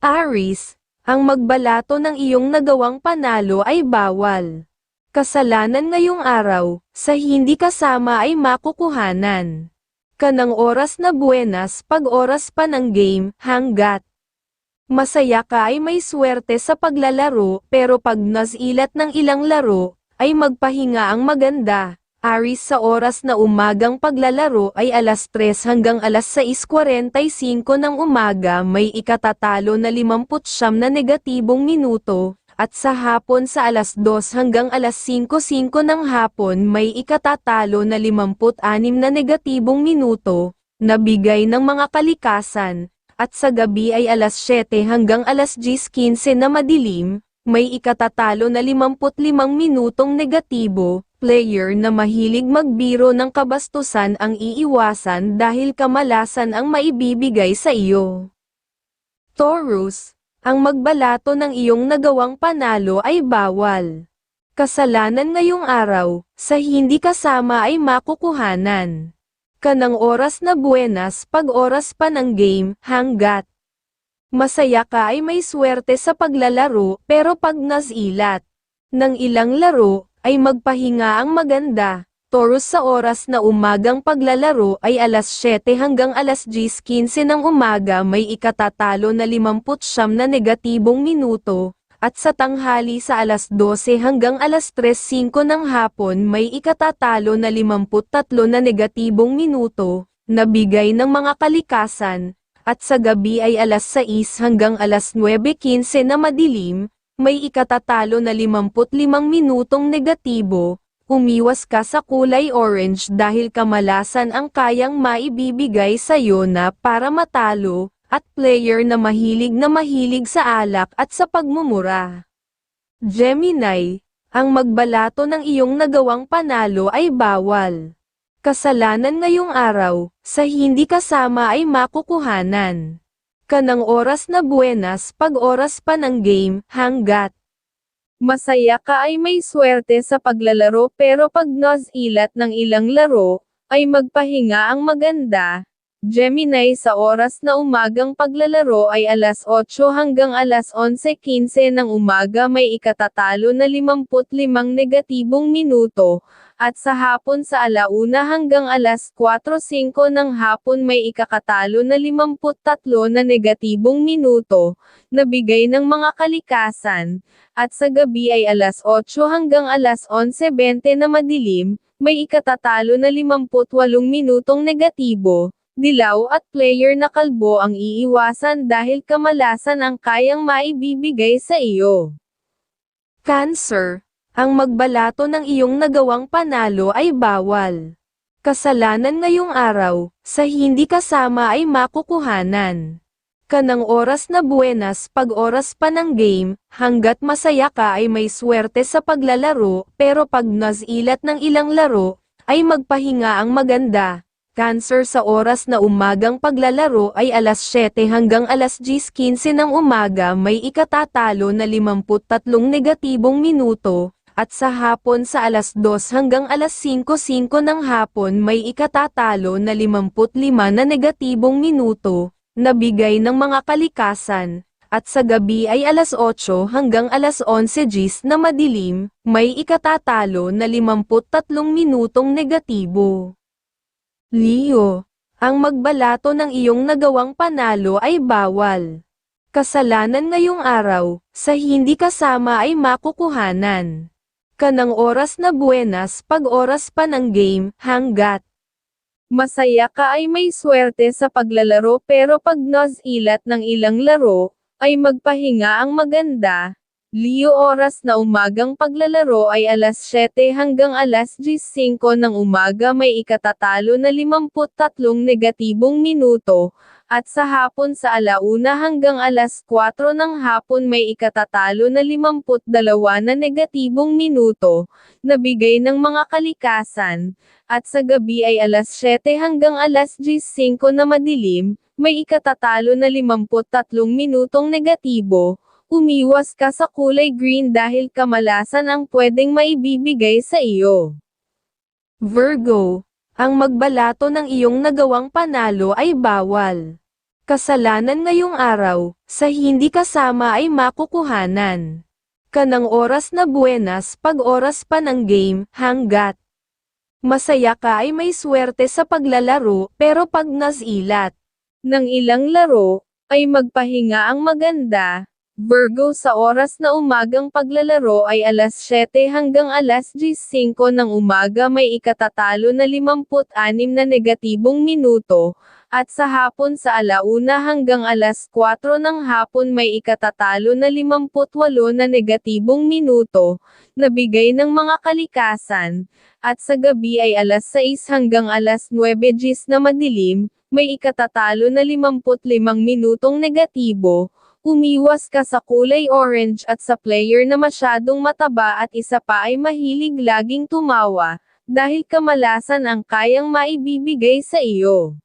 Aris, ang magbalato ng iyong nagawang panalo ay bawal. Kasalanan ngayong araw, sa hindi kasama ay makukuhanan. Kanang oras na buenas pag oras pa ng game, hanggat. Masaya ka ay may swerte sa paglalaro, pero pag nasilat ng ilang laro, ay magpahinga ang maganda. Aris sa oras na umagang paglalaro ay alas 3 hanggang alas 6.45 ng umaga may ikatatalo na 59 na negatibong minuto, at sa hapon sa alas 2 hanggang alas 5.05 ng hapon may ikatatalo na 56 na negatibong minuto, na bigay ng mga kalikasan, at sa gabi ay alas 7 hanggang alas 10.15 na madilim, may ikatatalo na 55 minutong negatibo, player na mahilig magbiro ng kabastusan ang iiwasan dahil kamalasan ang maibibigay sa iyo. Taurus, ang magbalato ng iyong nagawang panalo ay bawal. Kasalanan ngayong araw, sa hindi kasama ay makukuhanan. Kanang oras na buenas pag oras pa ng game, hanggat. Masaya ka ay may swerte sa paglalaro, pero pag nasilat ng ilang laro, ay magpahinga ang maganda. Taurus sa oras na umagang paglalaro ay alas 7 hanggang alas 10.15 ng umaga may ikatatalo na 59 na negatibong minuto, at sa tanghali sa alas 12 hanggang alas 3.05 ng hapon may ikatatalo na 53 na negatibong minuto, na bigay ng mga kalikasan, at sa gabi ay alas 6 hanggang alas 9.15 na madilim, may ikatatalo na 55 minutong negatibo, umiwas ka sa kulay orange dahil kamalasan ang kayang maibibigay sa iyo na para matalo, at player na mahilig na mahilig sa alak at sa pagmumura. Gemini, ang magbalato ng iyong nagawang panalo ay bawal. Kasalanan ngayong araw, sa hindi kasama ay makukuhanan. Kanang oras na buenas pag oras pa ng game, hanggat. Masaya ka ay may swerte sa paglalaro pero pag nasilat ng ilang laro, ay magpahinga ang maganda. Gemini sa oras na umagang paglalaro ay alas 8 hanggang alas 11.15 ng umaga may ikatatalo na 55 negatibong minuto, at sa hapon sa alauna hanggang alas 4.05 ng hapon may ikakatalo na 53 na negatibong minuto, na bigay ng mga kalikasan, at sa gabi ay alas 8 hanggang alas 11.20 na madilim, may ikatatalo na 58 minutong negatibo, dilaw at player na kalbo ang iiwasan dahil kamalasan ang kayang maibibigay sa iyo. Cancer, ang magbalato ng iyong nagawang panalo ay bawal. Kasalanan ngayong araw, sa hindi kasama ay makukuhanan. Kanang oras na buenas pag oras pa ng game, hanggat masaya ka ay may swerte sa paglalaro, pero pag nasilat ng ilang laro, ay magpahinga ang maganda. Cancer sa oras na umagang paglalaro ay alas 7 hanggang alas 10.15 ng umaga may ikatatalo na 53 negatibong minuto, at sa hapon sa alas 2 hanggang alas 5.05 ng hapon may ikatatalo na 55 na negatibong minuto, na bigay ng mga kalikasan, at sa gabi ay alas 8 hanggang alas 11 gis na madilim, may ikatatalo na 53 minutong negatibo. Leo, ang magbalato ng iyong nagawang panalo ay bawal. Kasalanan ngayong araw, sa hindi kasama ay makukuhanan. Kanang oras na buenas pag oras pa ng game, hanggat. Masaya ka ay may swerte sa paglalaro pero pag nasilat ng ilang laro, ay magpahinga ang maganda. Leo oras na umagang paglalaro ay alas 7 hanggang alas 10.05 ng umaga may ikatatalo na 53 negatibong minuto, at sa hapon sa alauna hanggang alas 4 ng hapon may ikatatalo na 52 na negatibong minuto, na bigay ng mga kalikasan, at sa gabi ay alas 7 hanggang alas 10.05 na madilim, may ikatatalo na 53 minutong negatibo, umiwas ka sa kulay green dahil kamalasan ang pwedeng maibibigay sa iyo. Virgo, ang magbalato ng iyong nagawang panalo ay bawal. Kasalanan ngayong araw, sa hindi kasama ay makukuhanan. Kanang oras na buenas pag oras pa ng game, hanggat. Masaya ka ay may swerte sa paglalaro, pero pag nasilat ng ilang laro, ay magpahinga ang maganda. Virgo sa oras na umagang paglalaro ay alas 7 hanggang alas 10.05 ng umaga may ikatatalo na 56 na negatibong minuto, at sa hapon sa alauna hanggang alas 4 ng hapon may ikatatalo na 58 na negatibong minuto, na bigay ng mga kalikasan, at sa gabi ay alas 6 hanggang alas 9 gis na madilim, may ikatatalo na 55 minutong negatibo, umiwas ka sa kulay orange at sa player na masyadong mataba at isa pa ay mahilig laging tumawa, dahil kamalasan ang kayang maibibigay sa iyo.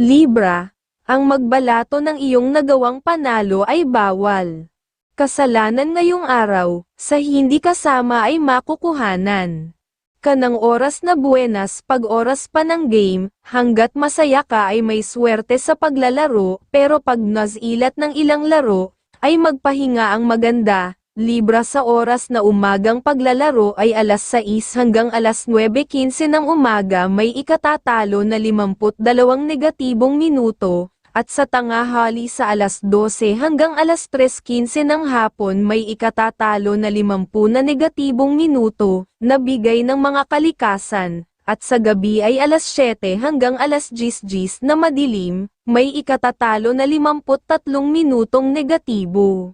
Libra, ang magbalato ng iyong nagawang panalo ay bawal. Kasalanan ngayong araw, sa hindi kasama ay makukuhanan. Kanang oras na buenas pag oras pa ng game, hanggat masaya ka ay may swerte sa paglalaro, pero pag nasilat ng ilang laro, ay magpahinga ang maganda, Libra sa oras na umagang paglalaro ay alas 6 hanggang alas 9.15 ng umaga may ikatatalo na 52 negatibong minuto, at sa tangahali sa alas 12 hanggang alas 3.15 ng hapon may ikatatalo na 50 na negatibong minuto, na bigay ng mga kalikasan, at sa gabi ay alas 7 hanggang alas 10 na madilim, may ikatatalo na 53 minutong negatibo.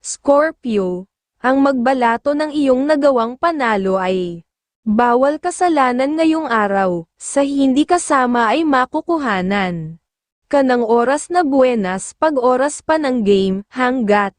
Scorpio, ang magbalato ng iyong nagawang panalo ay bawal kasalanan ngayong araw, sa hindi kasama ay makukuhanan. Kanang oras na buenas pag oras pa ng game, hanggat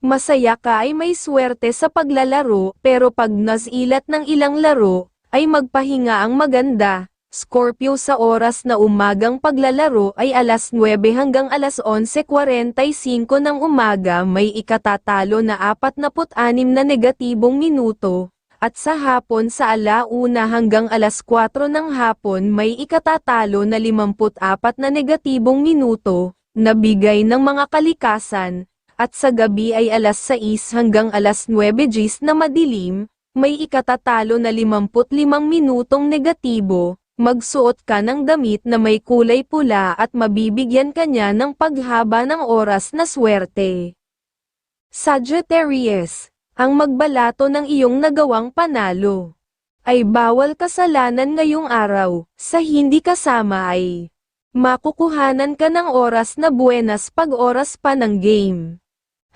masaya ka ay may swerte sa paglalaro, pero pag nasilat ng ilang laro, ay magpahinga ang maganda, Scorpio sa oras na umagang paglalaro ay alas 9 hanggang alas 11.45 ng umaga may ikatatalo na 46 na negatibong minuto, at sa hapon sa alauna hanggang alas 4 ng hapon may ikatatalo na 54 na negatibong minuto, na bigay ng mga kalikasan, at sa gabi ay alas 6 hanggang alas 9 gis na madilim, may ikatatalo na 55 minutong negatibo, Magsuot ka ng damit na may kulay pula at mabibigyan ka niya ng paghaba ng oras na swerte. Sagittarius, ang magbalato ng iyong nagawang panalo. Ay bawal kasalanan ngayong araw, sa hindi kasama ay makukuhanan ka ng oras na buenas pag oras pa ng game.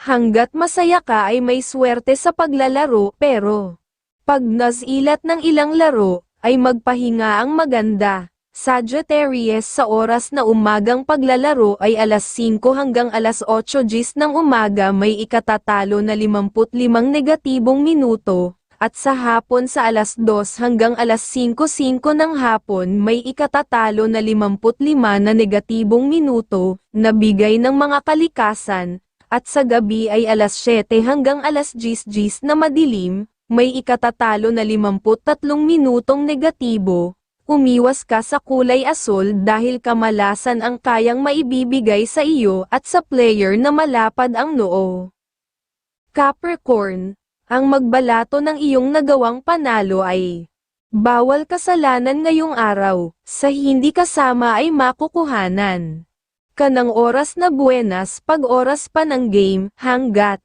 Hanggat masaya ka ay may swerte sa paglalaro pero pag nasilat ng ilang laro, ay magpahinga ang maganda. Sagittarius sa oras na umagang paglalaro ay alas 5 hanggang alas 8 gis ng umaga may ikatatalo na 55 negatibong minuto, at sa hapon sa alas 2 hanggang alas 5.05 ng hapon may ikatatalo na 55 na negatibong minuto, na bigay ng mga kalikasan, at sa gabi ay alas 7 hanggang alas 10 gis na madilim, may ikatatalo na 53 minutong negatibo, umiwas ka sa kulay asul dahil kamalasan ang kayang maibibigay sa iyo at sa player na malapad ang noo. Capricorn, ang magbalato ng iyong nagawang panalo ay bawal kasalanan ngayong araw, sa hindi kasama ay makukuhanan. Kanang oras na buenas pag oras pa ng game, hanggat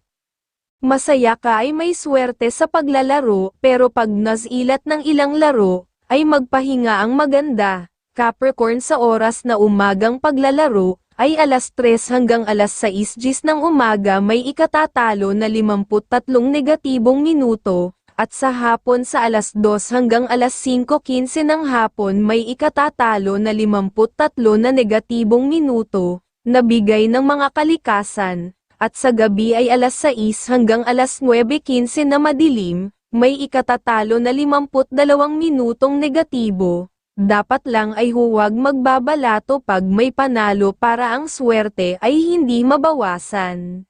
Masaya ka ay may swerte sa paglalaro, pero pag nasilat ng ilang laro, ay magpahinga ang maganda. Capricorn sa oras na umagang paglalaro, ay alas 3 hanggang alas 6 gis ng umaga may ikatatalo na 53 negatibong minuto, at sa hapon sa alas 2 hanggang alas 5.15 ng hapon may ikatatalo na 53 na negatibong minuto, na bigay ng mga kalikasan, at sa gabi ay alas 6 hanggang alas 9.15 na madilim, may ikatatalo na 52 minutong negatibo. Dapat lang ay huwag magbabalato pag may panalo para ang swerte ay hindi mabawasan.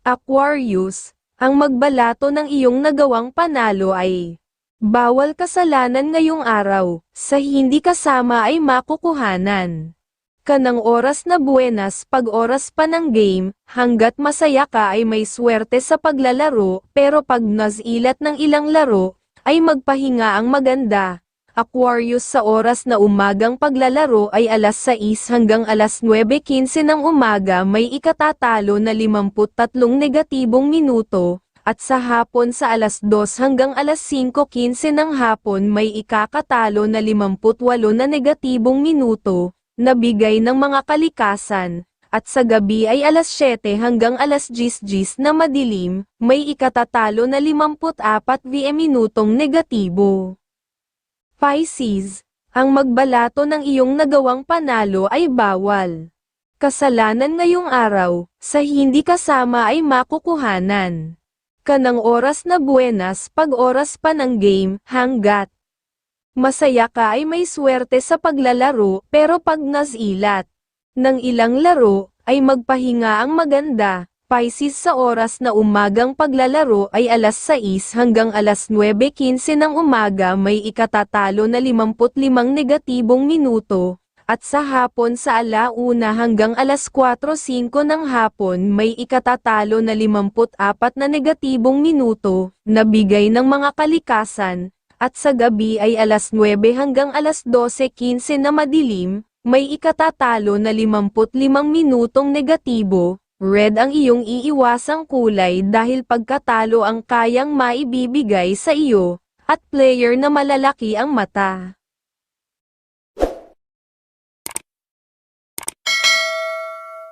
Aquarius, ang magbalato ng iyong nagawang panalo ay bawal kasalanan ngayong araw, sa hindi kasama ay makukuhanan. Kanang oras na buenas pag oras pa ng game, hanggat masaya ka ay may swerte sa paglalaro, pero pag nazilat ng ilang laro, ay magpahinga ang maganda. Aquarius sa oras na umagang paglalaro ay alas 6 hanggang alas 9.15 ng umaga may ikatatalo na 53 negatibong minuto, at sa hapon sa alas 2 hanggang alas 5.15 ng hapon may ikakatalo na 58 na negatibong minuto, na bigay ng mga kalikasan, at sa gabi ay alas 7 hanggang alas 10 na madilim, may ikatatalo na 54 VM minutong negatibo. Pisces, ang magbalato ng iyong nagawang panalo ay bawal. Kasalanan ngayong araw, sa hindi kasama ay makukuhanan. Kanang oras na buenas pag oras pa ng game, hanggat. Masaya ka ay may swerte sa paglalaro, pero pag nasilat ng ilang laro, ay magpahinga ang maganda. Pisces sa oras na umagang paglalaro ay alas 6 hanggang alas 9.15 ng umaga may ikatatalo na 55 negatibong minuto, at sa hapon sa alauna hanggang alas 4.05 ng hapon may ikatatalo na 54 na negatibong minuto, na bigay ng mga kalikasan, at sa gabi ay alas 9 hanggang alas 12.15 na madilim, may ikatatalo na 55 minutong negatibo, red ang iyong iiwasang kulay dahil pagkatalo ang kayang maibibigay sa iyo, at player na malalaki ang mata.